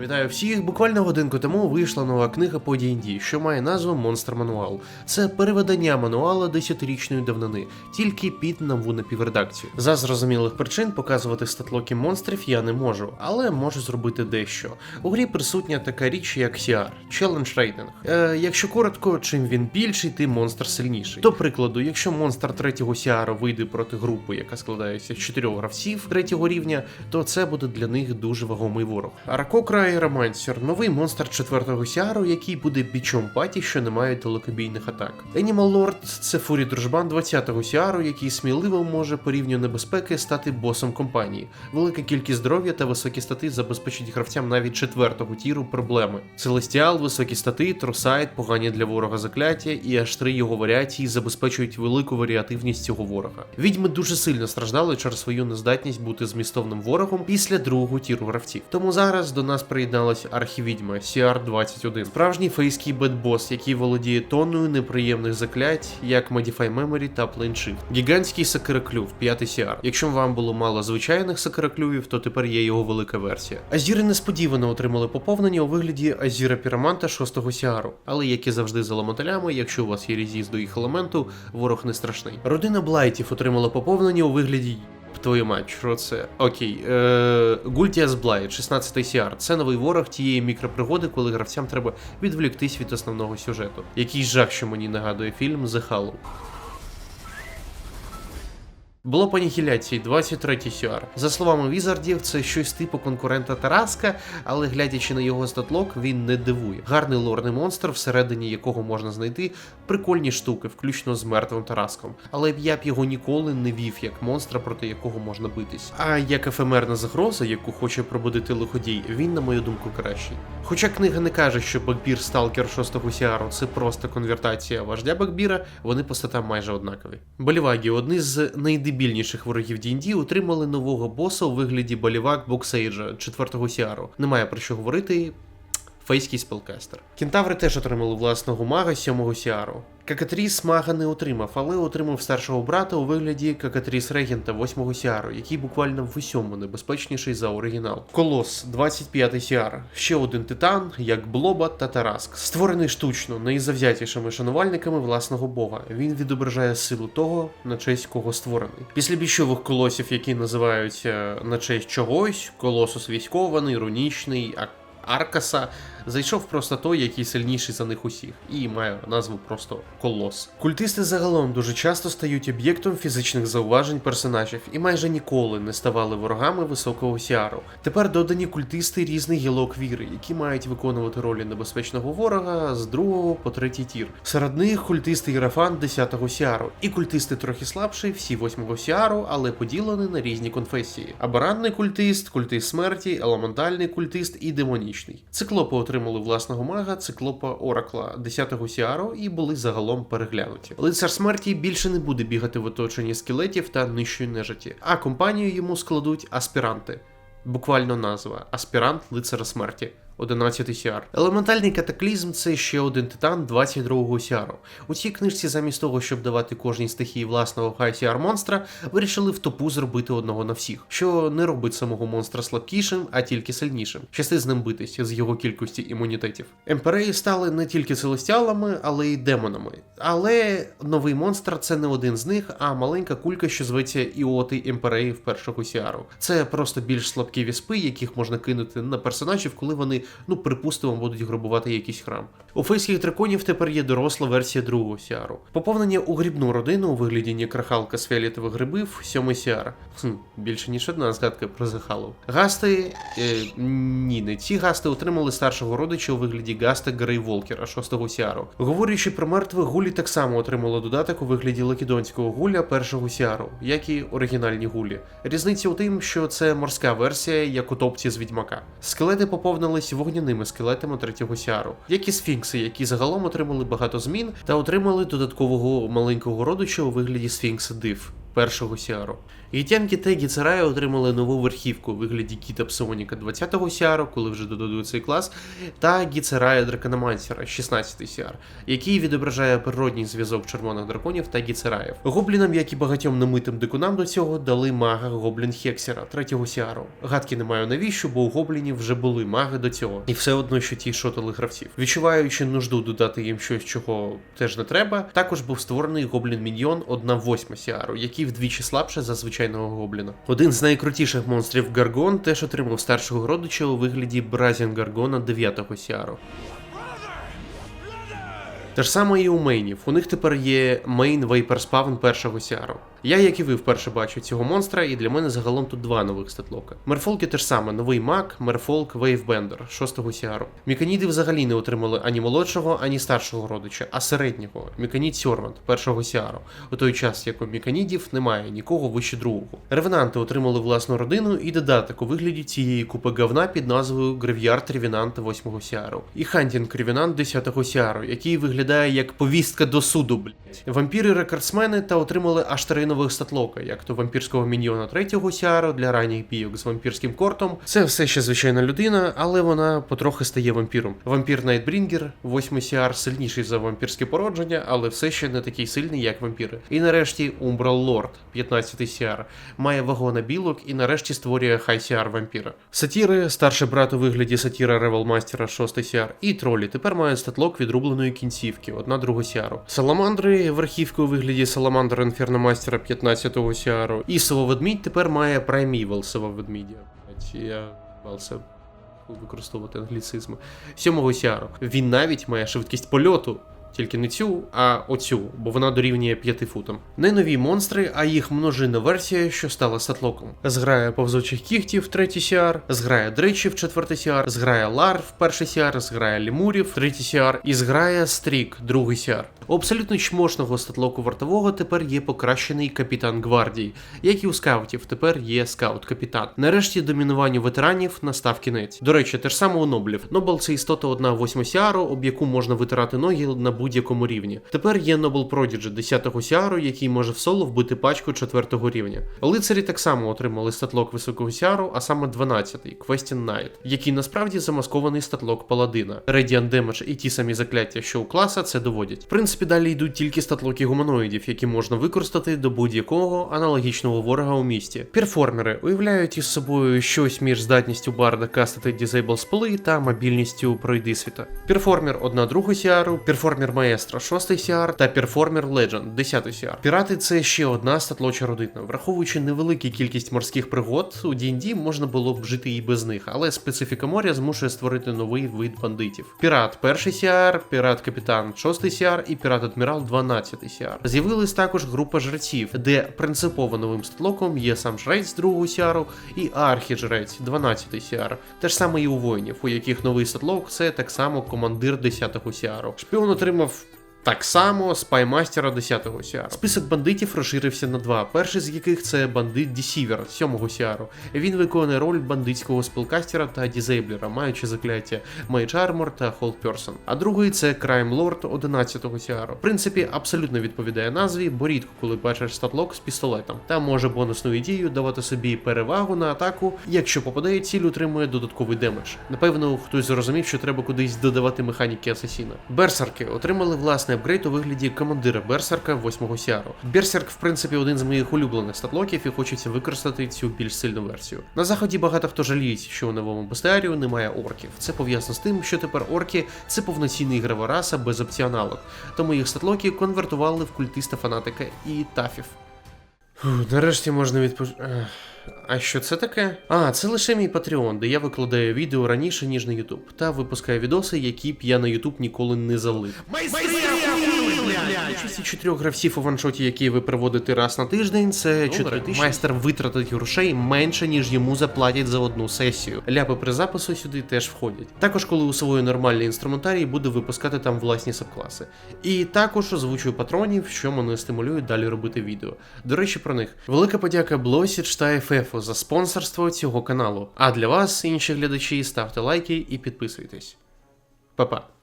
Вітаю всіх! Буквально годинку тому вийшла нова книга по D&D, що має назву Монстр Мануал. Це переведення мануала десятирічної давнини, тільки під нову напівредакцію. За зрозумілих причин показувати статлоки монстрів я не можу, але можу зробити дещо. У грі присутня така річ, як CR – Challenge Rating. Е, якщо коротко, чим він більший, тим монстр сильніший. До прикладу, якщо монстр третього CR вийде проти групи, яка складається з чотирьох гравців третього рівня, то це буде для них дуже вагомий ворог. Ракокра і новий монстр четвертого сіару, який буде бічом паті, що не має далекобійних атак. Animal Lord – це фурі дружбан 20-го сіару, який сміливо може по рівню небезпеки стати босом компанії. Велика кількість здоров'я та високі стати забезпечить гравцям навіть четвертого тіру проблеми. Целестіал, високі стати, тросайт, погані для ворога закляття, і аж три його варіації забезпечують велику варіативність цього ворога. Відьми дуже сильно страждали через свою нездатність бути змістовним ворогом після другого тіру гравців. Тому зараз до нас приєдналась архівідьма CR-21, справжній фейський бедбос, який володіє тонною неприємних заклять, як Modify Memory та Shift. Гігантський сакираклюв, 5 CR. Якщо вам було мало звичайних сакираклювів, то тепер є його велика версія. Азіри несподівано отримали поповнення у вигляді Азіра Піраманта 6 CR. Але як і завжди з елементалями, якщо у вас є резіст до їх елементу, ворог не страшний. Родина Блайтів отримала поповнення у вигляді Твою мать, що це? Окей. Е, Гультіас Блайт, 16 CR. Це новий ворог тієї мікропригоди, коли гравцям треба відволіктись від основного сюжету. Який жах, що мені нагадує фільм The Hollow. Було по анігіляції 23 CR. За словами Візардів, це щось типу конкурента Тараска, але глядячи на його статлок, він не дивує. Гарний лорний монстр, всередині якого можна знайти прикольні штуки, включно з мертвим Тараском. Але я б його ніколи не вів як монстра, проти якого можна битись. А як ефемерна загроза, яку хоче пробудити лиходій, він, на мою думку, кращий. Хоча книга не каже, що Бакбір Сталкер 6-го Сіару це просто конвертація вождя Бакбіра, вони по статам майже однакові. Болівагі, одні з найдебільніших ворогів D&D, отримали нового боса у вигляді болівак Боксейджа 4-го Сіару. Немає про що говорити. Фейський спелкастер. Кентаври теж отримали власного мага 7-го Сіару. Какатріс мага не отримав, але отримав старшого брата у вигляді Какатріс Регента 8-го Сіару, який буквально в усьому небезпечніший за оригінал. Колос, 25-й Сіар, ще один титан, як Блоба та Тараск, створений штучно найзавзятішими шанувальниками власного бога. Він відображає силу того, на честь кого створений. Після більшових колосів, які називаються на честь чогось, колосус військований, рунічний, Аркаса зайшов просто той, який сильніший за них усіх, і має назву просто Колос. Культисти загалом дуже часто стають об'єктом фізичних зауважень персонажів і майже ніколи не ставали ворогами високого сіару. Тепер додані культисти різних гілок віри, які мають виконувати ролі небезпечного ворога з другого по третій тір. Серед них культисти Єрафан 10-го сіару, і культисти трохи слабші, всі 8-го сіару, але поділені на різні конфесії. Абаранний культист, культист смерті, елементальний культист і демонічний. Циклопи отримали власного мага, циклопа Оракла 10-го Сіару і були загалом переглянуті. Лицар смерті більше не буде бігати в оточенні скелетів та нижчої нежиті, а компанію йому складуть аспіранти. Буквально назва Аспірант лицара смерті. 11 сіар. Елементальний катаклізм це ще один титан 22-го сіару. У цій книжці, замість того, щоб давати кожній стихії власного хай сіар монстра, вирішили в топу зробити одного на всіх, що не робить самого монстра слабкішим, а тільки сильнішим. Щасти з ним битись з його кількості імунітетів. Емпереї стали не тільки целестіалами, але й демонами. Але новий монстр це не один з них, а маленька кулька, що зветься Іоти Емпереїв першого сіару. Це просто більш слабкі віспи, яких можна кинути на персонажів, коли вони ну припустимо, будуть грабувати якийсь храм. У фейських драконів тепер є доросла версія другого сіару. Поповнення у грибну родину у вигляді Некрахалка з фіолетових грибів, сьомий сіар. Хм, більше ніж одна згадка про Захалу. Гасти. Е, ні, не ці гасти отримали старшого родича у вигляді Гаста Грей Волкера, шостого сіару. Говорячи про мертвих, гулі так само отримали додаток у вигляді лакедонського гуля першого сіару, як і оригінальні гулі. Різниця у тим, що це морська версія, як у топці з відьмака. Скелети поповнились вогняними скелетами третього сяру, як і сфінкси, які загалом отримали багато змін та отримали додаткового маленького родича у вигляді сфінкса Див. Першого сіару. Гітянки та Гіцерая отримали нову верхівку у вигляді Кіта Псоніка 20-го сіару, коли вже додадуть цей клас, та Гіцерая Дракономансера 16-й сіар, який відображає природній зв'язок червоних драконів та гіцераїв. Гоблінам, як і багатьом немитим дикунам до цього, дали мага Гоблін Хексера 3-го сіару. Гадки не маю навіщо, бо у гоблінів вже були маги до цього, і все одно, що ті шотали гравців. Відчуваючи нужду додати їм щось, чого теж не треба, також був створений гоблін міньйон 1-8 сіару, який вдвічі слабше за звичайного гобліна. Один з найкрутіших монстрів Гаргон теж отримав старшого родича у вигляді Бразін Гаргона 9-го сіару. Те ж саме і у мейнів. У них тепер є мейн Вейперспавн першого сіару. Я, як і ви, вперше бачу цього монстра, і для мене загалом тут два нових статлока. Мерфолки теж саме, новий маг, Мерфолк Вейвбендер, шостого сіару. Міканіди взагалі не отримали ані молодшого, ані старшого родича, а середнього Міканід Сьорвант першого сіару. У той час, як у Міканідів немає нікого вище другого. Ревенанти отримали власну родину і додаток у вигляді цієї купи говна під назвою Грев'ярд Ревінанта 8 сіару. І Хантінг Ревінант 10 сіару, який виглядає як повістка до суду, блять. Вампіри рекордсмени та отримали аж три нових статлока, як то вампірського міньйона 3 сіару для ранніх бійок з вампірським кортом. Це все ще звичайна людина, але вона потрохи стає вампіром. Вампір Найтбрінгер, 8 сіар, сильніший за вампірське породження, але все ще не такий сильний, як вампіри. І нарешті Умбрал Лорд, 15 сіар, має вагона білок і нарешті створює хай сіар вампіра. Сатіри, старший брат у вигляді сатіра Ревелмастера 6 сіар, і тролі тепер мають статлок відрубленої кінцівки, одна другу сіару. Саламандри, верхівки у вигляді саламандр Інферномастера 15-го сіару. І сововедмідь тепер має Primeval сововедмідя. Я бався використовувати англіцизми. Сьомого сіару. Він навіть має швидкість польоту. Тільки не цю, а оцю, бо вона дорівнює 5 футам. Не нові монстри, а їх множинна версія, що стала статлоком. Зграя повзучих кігтів, третій сіар, зграя дричів, четвертий сіар, зграя ларв, перший сіар, зграя лімурів, третій сіар, і зграя стрік, другий сіар. У абсолютно чмошного статлоку вартового тепер є покращений капітан гвардії, як і у скаутів, тепер є скаут-капітан. Нарешті домінуванню ветеранів настав кінець. До речі, те ж саме у Ноблів. Нобл це істота 1 8 сіару, об яку можна витирати ноги на будь-якому рівні. Тепер є Нобл Продіджі 10-го сіару, який може в соло вбити пачку 4-го рівня. Лицарі так само отримали статлок високого сіару, а саме 12-й Question Knight, який насправді замаскований статлок паладина. Radiant Damage і ті самі закляття, що у класа, це доводять. В принципі, далі йдуть тільки статлоки гуманоїдів, які можна використати до будь-якого аналогічного ворога у місті. Перформери уявляють із собою щось між здатністю барда кастити дізейбл споли та мобільністю пройди світа. Перформер 1 другу сіару, перформер маестро 6 сіар та перформер Legend 10 сіар. Пірати це ще одна статлоча родина. Враховуючи невелику кількість морських пригод, у D&D можна було б жити і без них, але специфіка моря змушує створити новий вид бандитів. Пірат 1 сіар, пірат капітан 6 сіар і пірат адмірал 12 сіар. З'явилась також група жреців, де принципово новим статлоком є сам жрець 2 сіару і архіжрець 12 сіар. Те ж саме і у воїнів, у яких новий статлок це так само командир 10 сіару. Шпіон отримав of так само спаймастера 10-го сіару. Список бандитів розширився на два. Перший з яких це бандит Дісівер 7-го сіару. Він виконує роль бандитського спелкастера та дізейблера, маючи закляття Mage Armor та Hold Person. А другий це Crime Lord 11-го сіару. В принципі, абсолютно відповідає назві, бо рідко коли бачиш статлок з пістолетом. Та може бонусну ідею давати собі перевагу на атаку, якщо попадає, ціль отримує додатковий демедж. Напевно, хтось зрозумів, що треба кудись додавати механіки асасіна. Берсерки отримали власне апгрейд у вигляді командира Берсерка 8 сіару. Берсерк, в принципі, один з моїх улюблених статлоків, і хочеться використати цю більш сильну версію. На заході багато хто жаліється, що у новому бестіарію немає орків. Це пов'язано з тим, що тепер орки це повноцінна ігрова раса без опціоналок. Тому їх статлоки конвертували в культиста фанатика і тафів. Фу, нарешті можна відпож... А що це таке? А, це лише мій Patreon, де я викладаю відео раніше, ніж на YouTube, та випускаю відоси, які б я на YouTube ніколи не залив. Більшості чотирьох гравців у ваншоті, які ви проводите раз на тиждень, це 4 тисячі. Майстер витратить грошей менше, ніж йому заплатять за одну сесію. Ляпи при запису сюди теж входять. Також, коли усвою нормальний інструментарій, буду випускати там власні сабкласи. І також озвучую патронів, що мене стимулює далі робити відео. До речі, про них. Велика подяка Блосіч та FF за спонсорство цього каналу. А для вас, інші глядачі, ставте лайки і підписуйтесь. Па-па.